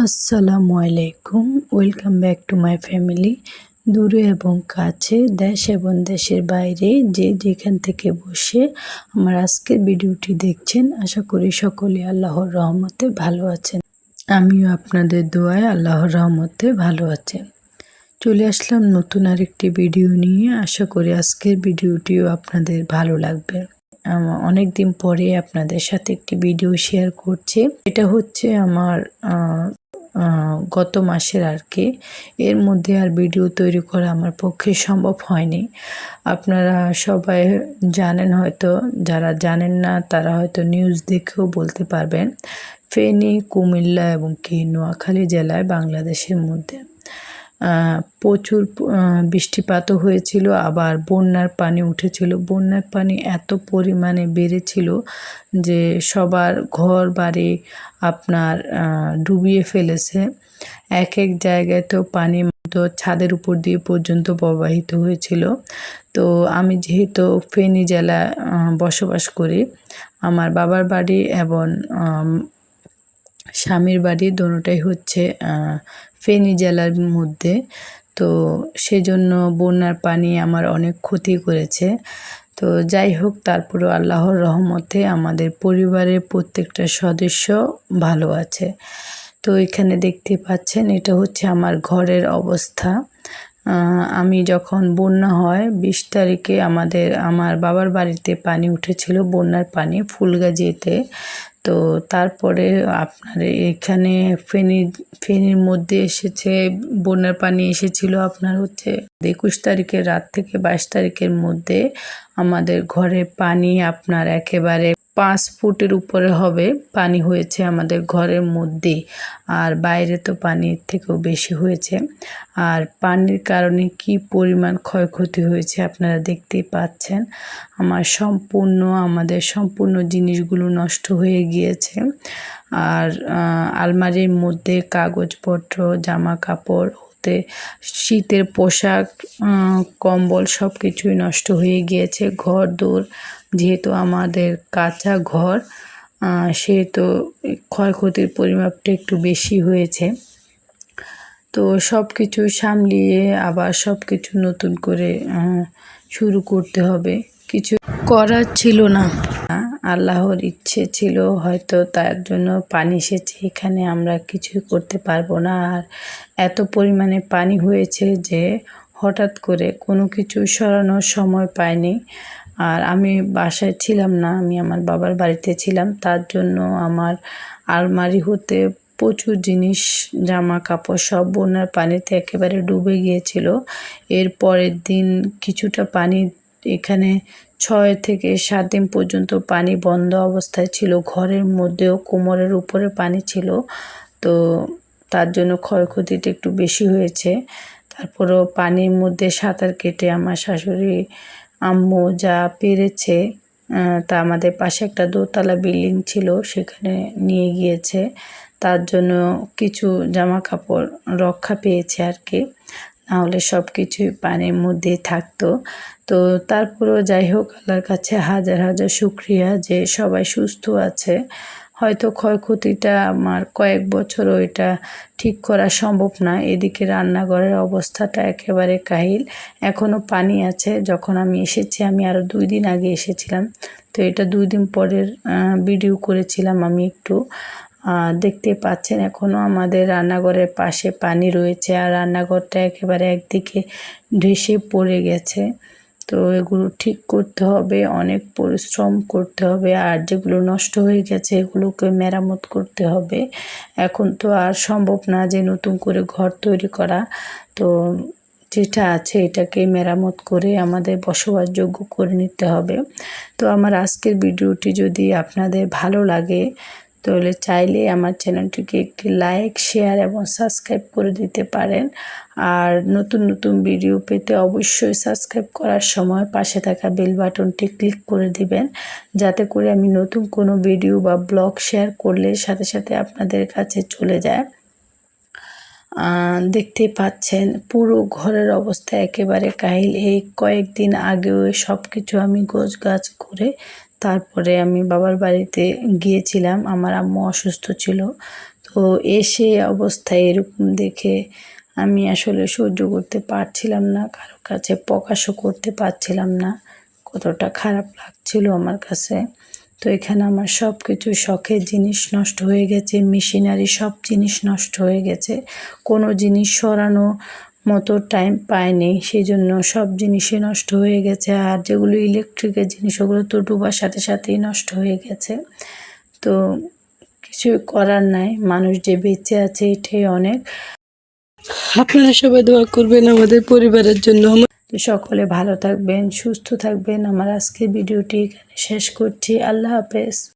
আসসালামু আলাইকুম। Welcome back to my family দূরে এবং কাছে, দেশ এবং দেশের বাইরে যে যেখান থেকে বসে আমার আজকের ভিডিওটি দেখছেন, আশা করি সকলে আল্লাহর রহমতে ভালো আছেন। আমিও আপনাদের দোয়ায় আল্লাহর রহমতে ভালো আছেন চলে আসলাম নতুন আরেকটি ভিডিও নিয়ে। আশা করি আজকের ভিডিওটিও আপনাদের ভালো লাগবে। অনেক দিন পরে আপনাদের সাথে একটি ভিডিও শেয়ার করছি। এটা হচ্ছে আমার গত মাসের আর কি। এর মধ্যে আর ভিডিও তৈরি করা আমার পক্ষে সম্ভব হয়নি। আপনারা সবাই জানেন হয়তো, যারা জানেন না, তারা হয়তো নিউজ দেখেও বলতে পারবেন। ফেনী, কুমিল্লা এবং কি, নোয়াখালী জেলায় বাংলাদেশের মধ্যে। প্রচুর বৃষ্টিপাতও হয়েছিল, আবার বন্যার পানি উঠেছিল। বন্যার পানি এত পরিমাণে বেড়েছিল যে সবার ঘর বাড়ি আপনার ডুবিয়ে ফেলেছে। এক এক জায়গায় তো পানি তো ছাদের উপর দিয়ে পর্যন্ত প্রবাহিত হয়েছিল। তো আমি যেহেতু ফেনী জেলা বসবাস করি, আমার বাবার বাড়ি এবং স্বামীর বাড়ি দোনোটাই হচ্ছে ফেনী জেলার মধ্যে। তো সেজন্য বন্যার পানি আমার অনেক ক্ষতি করেছে। তো যাই হোক, তারপরেও আল্লাহর রহমতে আমাদের পরিবারের প্রত্যেকটা সদস্য ভালো আছে। তো এখানে দেখতে পাচ্ছেন, এটা হচ্ছে আমার ঘরের অবস্থা। আমি যখন বন্যা হয়, বিশ তারিখে আমাদের, আমার বাবার বাড়িতে পানি উঠেছিল, বন্যার পানি ফুলগাজিতে। তো তারপরে আপনার এখানে ফেনী, ফেনীর মধ্যে এসেছে, বন্যার পানি এসেছিল আপনার হচ্ছে একুশ তারিখের রাত থেকে বাইশ তারিখের মধ্যে। আমাদের ঘরে পানি আপনার একেবারে পাঁচ ফুটের উপরে হবে, পানি হয়েছে আমাদের ঘরের মধ্যে। আর বাইরে তো পানির থেকেও বেশি হয়েছে। আর পানির কারণে কি পরিমাণ ক্ষয়ক্ষতি হয়েছে আপনারা দেখতেই পাচ্ছেন। আমার সম্পূর্ণ, আমাদের সম্পূর্ণ জিনিসগুলো নষ্ট হয়ে গিয়েছে। আর আলমারির মধ্যে কাগজপত্র জামা কাপড় হতে শীতের পোশাক কম্বল সব কিছুই নষ্ট হয়ে গিয়েছে। ঘর দৌড় যেহেতু আমাদের কাঁচা ঘর সেহেতু ক্ষয়ক্ষতির পরিমাপটা একটু বেশি হয়েছে। তো সব কিছু সামলিয়ে আবার সব কিছু নতুন করে শুরু করতে হবে। কিছু করার ছিল না। আল্লাহর ইচ্ছে ছিল, হয়তো তার জন্য পানি এসেছে এখানে আমরা কিছুই করতে পারব না। আর এত পরিমাণে পানি হয়েছে যে হঠাৎ করে কোনো কিছু সরানোর সময় পাইনি। আর আমি বাসায় ছিলাম না, আমি আমার বাবার বাড়িতে ছিলাম। তার জন্য আমার আলমারি হতে প্রচুর জিনিস জামা কাপড় সব বন্যার পানিতে একেবারে ডুবে গিয়েছিল। এর পরের দিন কিছুটা পানি এখানে ছয় থেকে সাত দিন পর্যন্ত পানি বন্ধ অবস্থায় ছিল। ঘরের মধ্যেও কোমরের উপরে পানি ছিল। তো তার জন্য ক্ষয়ক্ষতিটা একটু বেশি হয়েছে। তারপরেও পানির মধ্যে সাঁতার কেটে আমার শাশুড়ি, আম্মু যা পেরেছে তা আমাদের পাশে একটা দোতলা বিল্ডিং ছিল, সেখানে নিয়ে গিয়েছে। তার জন্য কিছু জামা কাপড় রক্ষা পেয়েছে আর কি। নাহলে সব কিছুই পানির মধ্যেই থাকতো। তো তারপরেও যাই হোক আল্লাহর কাছে হাজার হাজার শুক্রিয়া যে সবাই সুস্থ আছে। হয়তো ক্ষয়ক্ষতিটা আমার কয়েক বছর ওইটা ঠিক করা সম্ভব না। এদিকে রান্নাঘরের অবস্থাটা একেবারে কাহিল। এখনও পানি আছে। যখন আমি এসেছি, আমি আরও দুই দিন আগে এসেছিলাম। তো এটা দুই দিন পরের ভিডিও করেছিলাম আমি একটু। দেখতে পাচ্ছেন এখনও আমাদের রান্নাঘরের পাশে পানি রয়েছে আর রান্নাঘরটা একেবারে একদিকে ঢেসে পড়ে গেছে। তো এগুলো ঠিক করতে হবে, অনেক পরিশ্রম করতে হবে আর যেগুলো নষ্ট হয়ে গেছে এগুলোকে মেরামত করতে হবে। এখন তো আর সম্ভব না যে নতুন করে ঘর তৈরি করা। তো যেটা আছে এটাকে মেরামত করে আমাদের বসবাসযোগ্য করে নিতে হবে। তো আমার আজকের ভিডিওটি যদি আপনাদের ভালো লাগে তাহলে চাইলে আমার চ্যানেলটিকে একটি লাইক, শেয়ার এবং সাবস্ক্রাইব করে দিতে পারেন। আর নতুন নতুন ভিডিও পেতে অবশ্যই সাবস্ক্রাইব করার সময় পাশে থাকা বেল বাটনটি ক্লিক করে দিবেন। যাতে করে আমি নতুন কোনো ভিডিও বা ব্লগ শেয়ার করলে সাথে সাথে আপনাদের কাছে চলে যায়। দেখতে পাচ্ছেন পুরো ঘরের অবস্থা একেবারে কাহিল। এই কয়েকদিন আগেও সব কিছু আমি গোছ গাছ করে তারপরে আমি বাবার বাড়িতে গিয়েছিলাম। আমার আম্মু অসুস্থ ছিল। তো এসে অবস্থায় এরকম দেখে আমি আসলে সহ্য করতে পারছিলাম না, কারও কাছে প্রকাশও করতে পারছিলাম না। কতটা খারাপ লাগছিল আমার কাছে। তো এখানে আমার সব কিছু শখের জিনিস নষ্ট হয়ে গেছে, মেশিনারি সব জিনিস নষ্ট হয়ে গেছে। কোনো জিনিস সরানো মতো টাইম পায়নি। সেই জন্য সব জিনিসই নষ্ট হয়ে গেছে। আর যেগুলো ইলেকট্রিকের জিনিস ওগুলো তো ডুবার সাথে সাথেই নষ্ট হয়ে গেছে। তো কিছু করার নাই। মানুষ যে বেঁচে আছে এটাই অনেক। আপনারা সবাই দোয়া করবেন আমাদের পরিবারের জন্য। তো সকলে ভালো থাকবেন সুস্থ থাকবেন। আমার আজকের ভিডিওটি এখানে শেষ করছি। আল্লাহ হাফেজ।